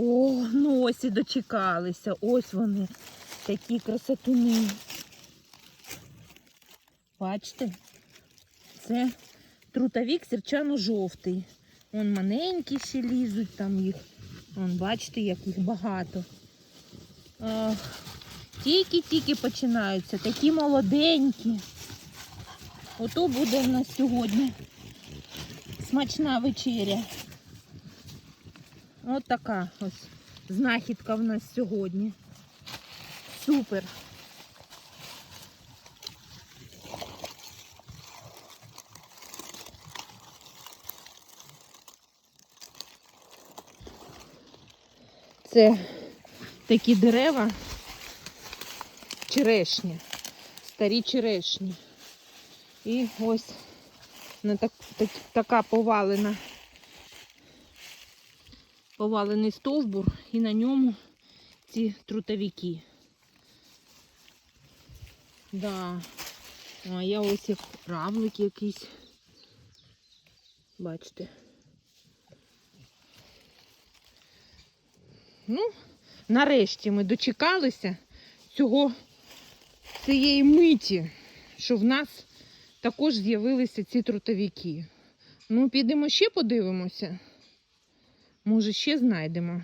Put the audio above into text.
О, ну ось і дочекалися. Ось вони, такі красотуни. Бачите? Це трутовік сірчано-жовтий. Вон маленькі ще лізуть, там їх. Вон, бачите, як їх багато. Тільки-тільки починаються, такі молоденькі. Ото буде в нас сьогодні смачна вечеря. От така ось знахідка в нас сьогодні. Супер. Це такі дерева черешні, старі черешні. І ось на так, так, така повалена, повалений стовбур, і на ньому ці трутовики. Да. А я ось як равлик якийсь. Бачите. Ну, нарешті ми дочекалися цього цієї миті, що в нас також з'явилися ці трутовики. Ну, підемо ще подивимося. Може, ще знайдемо.